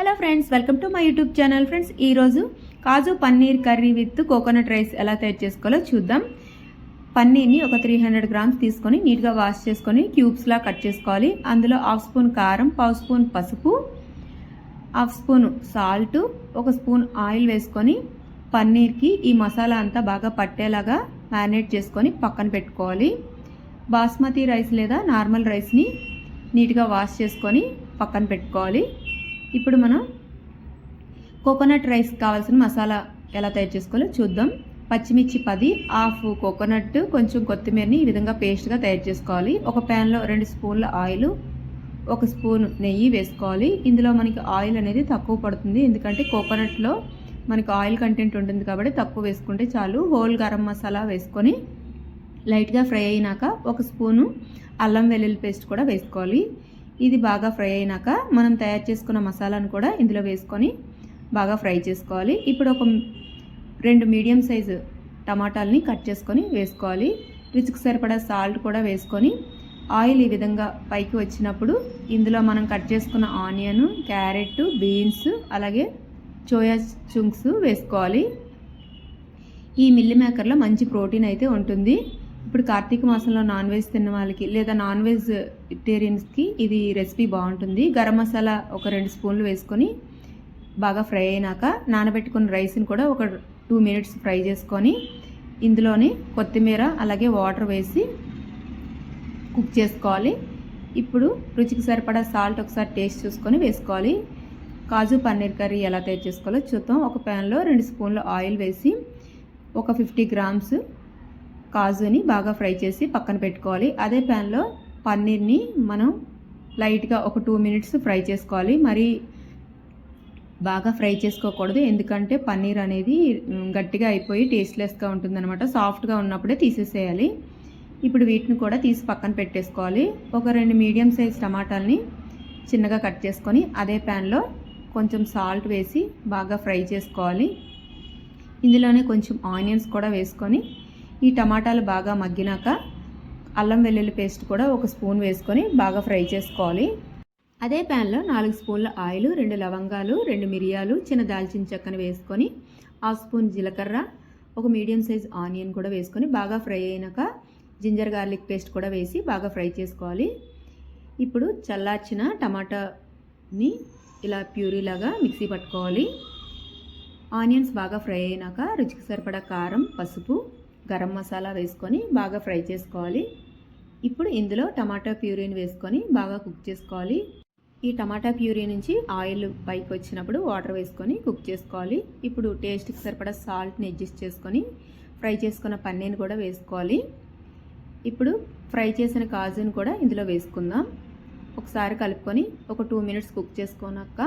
Hello friends welcome to my YouTube channel. Friends ఈరోజు kaju paneer curry with coconut rice ఎలా తయారు చేసుకోవాలో చూద్దాం. పన్నీర్ని ఒక త్రీ హండ్రెడ్ గ్రామ్స్ తీసుకొని నీట్గా వాష్ చేసుకొని క్యూబ్స్లా కట్ చేసుకోవాలి. అందులో హాఫ్ స్పూన్ కారం పావు స్పూన్ పసుపు హాఫ్ స్పూన్ సాల్ట్ ఒక స్పూన్ ఆయిల్ వేసుకొని పన్నీర్కి ఈ మసాలా అంతా బాగా పట్టేలాగా మ్యారినేట్ చేసుకొని పక్కన పెట్టుకోవాలి. బాస్మతి రైస్ లేదా నార్మల్ రైస్ని నీట్గా వాష్ చేసుకొని పక్కన పెట్టుకోవాలి. ఇప్పుడు మనం కోకోనట్ రైస్ కావాల్సిన మసాలా ఎలా తయారు చేసుకోవాలో చూద్దాం. పచ్చిమిర్చి పది హాఫ్ కోకోనట్ కొంచెం కొత్తిమీరని ఈ విధంగా పేస్ట్గా తయారు చేసుకోవాలి. ఒక ప్యాన్లో రెండు స్పూన్ల ఆయిల్ ఒక స్పూన్ నెయ్యి వేసుకోవాలి. ఇందులో మనకి ఆయిల్ అనేది తక్కువ పడుతుంది. ఎందుకంటే కోకోనట్లో మనకి ఆయిల్ కంటెంట్ ఉంటుంది కాబట్టి తక్కువ వేసుకుంటే చాలు. హోల్ గరం మసాలా వేసుకొని లైట్గా ఫ్రై అయినాక ఒక స్పూను అల్లం వెల్లుల్లి పేస్ట్ కూడా వేసుకోవాలి. ఇది బాగా ఫ్రై అయినాక మనం తయారు చేసుకున్న మసాలాను కూడా ఇందులో వేసుకొని బాగా ఫ్రై చేసుకోవాలి. ఇప్పుడు ఒక రెండు మీడియం సైజు టమాటాలని కట్ చేసుకొని వేసుకోవాలి. రుచికి సరిపడా సాల్ట్ కూడా వేసుకొని ఆయిల్ ఈ విధంగా పైకి వచ్చినప్పుడు ఇందులో మనం కట్ చేసుకున్న ఆనియన్ క్యారెట్ బీన్స్ అలాగే చోయా చుంక్స్ వేసుకోవాలి. ఈ మిల్లి మేకర్లో మంచి ప్రోటీన్ అయితే ఉంటుంది. ఇప్పుడు కార్తీక మాసంలో నాన్ వెజ్ తిన్న వాళ్ళకి లేదా నాన్ వెజ్ వెజిటేరియన్స్కి ఇది రెసిపీ బాగుంటుంది. గరం మసాలా ఒక రెండు స్పూన్లు వేసుకొని బాగా ఫ్రై అయినాక నానబెట్టుకున్న రైస్ని కూడా ఒక టూ మినిట్స్ ఫ్రై చేసుకొని ఇందులోని కొత్తిమీర అలాగే వాటర్ వేసి కుక్ చేసుకోవాలి. ఇప్పుడు రుచికి సరిపడా సాల్ట్ ఒకసారి టేస్ట్ చూసుకొని వేసుకోవాలి. కాజు పన్నీర్ కర్రీ ఎలా తయారు చేసుకోవాలో చూద్దాం. ఒక ప్యాన్లో రెండు స్పూన్లు ఆయిల్ వేసి ఒక ఫిఫ్టీ గ్రామ్స్ కాజుని బాగా ఫ్రై చేసి పక్కన పెట్టుకోవాలి. అదే ప్యాన్లో పన్నీర్ని మనం లైట్గా ఒక టూ మినిట్స్ ఫ్రై చేసుకోవాలి. మరి బాగా ఫ్రై చేసుకోకూడదు. ఎందుకంటే పన్నీర్ అనేది గట్టిగా అయిపోయి టేస్ట్లెస్గా ఉంటుందన్నమాట. సాఫ్ట్గా ఉన్నప్పుడే తీసేసేయాలి. ఇప్పుడు వీటిని కూడా తీసి పక్కన పెట్టేసుకోవాలి. ఒక రెండు మీడియం సైజ్ టమాటాలని చిన్నగా కట్ చేసుకొని అదే ప్యాన్లో కొంచెం సాల్ట్ వేసి బాగా ఫ్రై చేసుకోవాలి. ఇందులోనే కొంచెం ఆనియన్స్ కూడా వేసుకొని ఈ టమాటాలు బాగా మగ్గినాక అల్లం వెల్లుల్లి పేస్ట్ కూడా ఒక స్పూన్ వేసుకొని బాగా ఫ్రై చేసుకోవాలి. అదే ప్యాన్లో నాలుగు స్పూన్ల ఆయిల్ రెండు లవంగాలు రెండు మిరియాలు చిన్న దాల్చిన చెక్కను వేసుకొని హాఫ్ స్పూన్ జీలకర్ర ఒక మీడియం సైజ్ ఆనియన్ కూడా వేసుకొని బాగా ఫ్రై అయినాక జింజర్ గార్లిక్ పేస్ట్ కూడా వేసి బాగా ఫ్రై చేసుకోవాలి. ఇప్పుడు చల్లార్చిన టమాటాని ఇలా ప్యూరీలాగా మిక్సీ పట్టుకోవాలి. ఆనియన్స్ బాగా ఫ్రై అయినాక రుచికి సరిపడా కారం పసుపు గరం మసాలా వేసుకొని బాగా ఫ్రై చేసుకోవాలి. ఇప్పుడు ఇందులో టమాటా ప్యూరీని వేసుకొని బాగా కుక్ చేసుకోవాలి. ఈ టమాటా ప్యూరీ నుంచి ఆయిల్ పైకి వచ్చినప్పుడు వాటర్ వేసుకొని కుక్ చేసుకోవాలి. ఇప్పుడు టేస్ట్కి సరిపడా సాల్ట్ని అడ్జస్ట్ చేసుకొని ఫ్రై చేసుకున్న పన్నీర్ని కూడా వేసుకోవాలి. ఇప్పుడు ఫ్రై చేసిన కాజుని కూడా ఇందులో వేసుకుందాం. ఒకసారి కలుపుకొని ఒక టూ మినిట్స్ కుక్ చేసుకున్నాక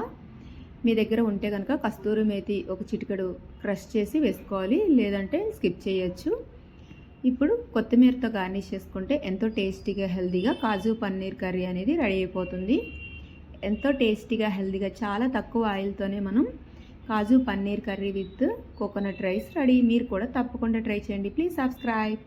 మీ దగ్గర ఉంటే కనుక కస్తూరి మేతి ఒక చిటికెడు క్రష్ చేసి వేసుకోవాలి. లేదంటే స్కిప్ చేయొచ్చు. ఇప్పుడు కొత్తిమీరతో గార్నిష్ చేసుకుంటే ఎంతో టేస్టీగా హెల్తీగా కాజు పన్నీర్ కర్రీ అనేది రెడీ అయిపోతుంది. ఎంతో టేస్టీగా హెల్తీగా చాలా తక్కువ ఆయిల్తోనే మనం kaju paneer curry with coconut rice ready. మీరు కూడా తప్పకుండా ట్రై చేయండి. Please subscribe.